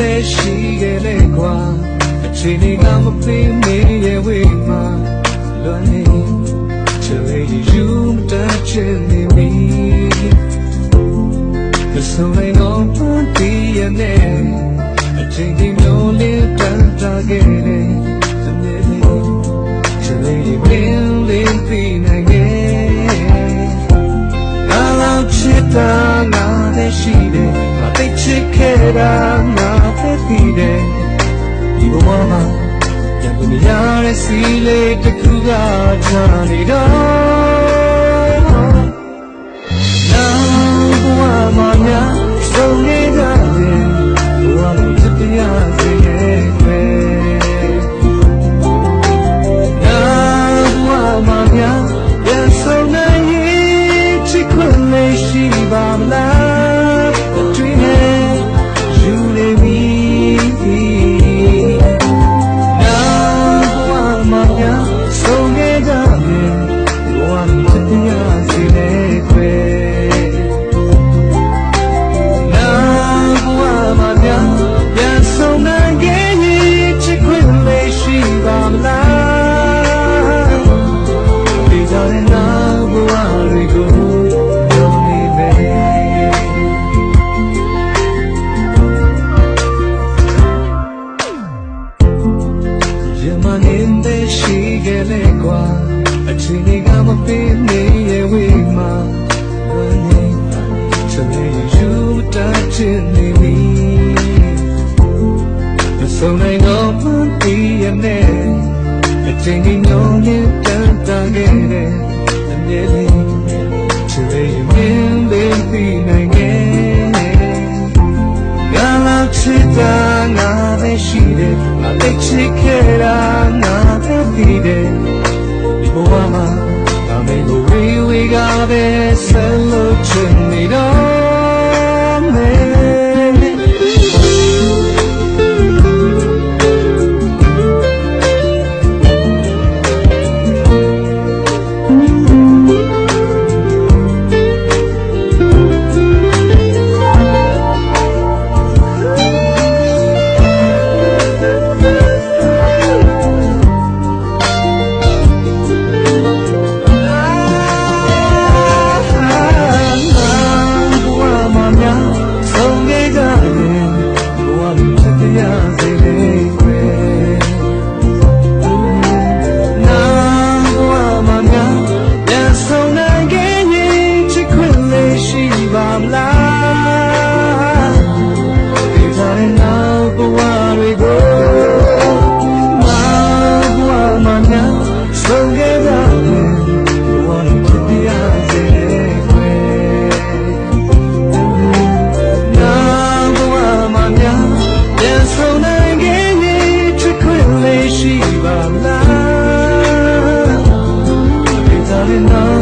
ပဲရှိခဲ့လေကွာအချိန်တွေကမပေးမေးရဲ့ဝေးမှာလွန်နေချေယူမတတ်ချင်နေပြီ Cause I'm ain't on party and then I think they know live down targeting The minute To lady building pain again I'll out shit down now that she did I think she cared တယ်ဒီဘဝမှာပြန်လို့မရတဲ့စီလေးတစ်ခုကကြာနေတော့နာဘဝမှာများဆုံးနေကြတယ်ဘဝမှာချစ်တရားစေရဲ့ခွေနာဘဝမှာများပြန်ဆုံးနိုင်ရင်ချစ်ခွင့်လေးရှိပါမလား ရမနေတဲ့ရှိခဲ့လေကွာအချိန်တွေကမပြေနေရဲ့ဝေးမှာဘယ်နေ So you touch me The sun ain't open the net A changing on the tanta get The nelly To the min baby nage Gala chita na de shide Na de chikera na enough.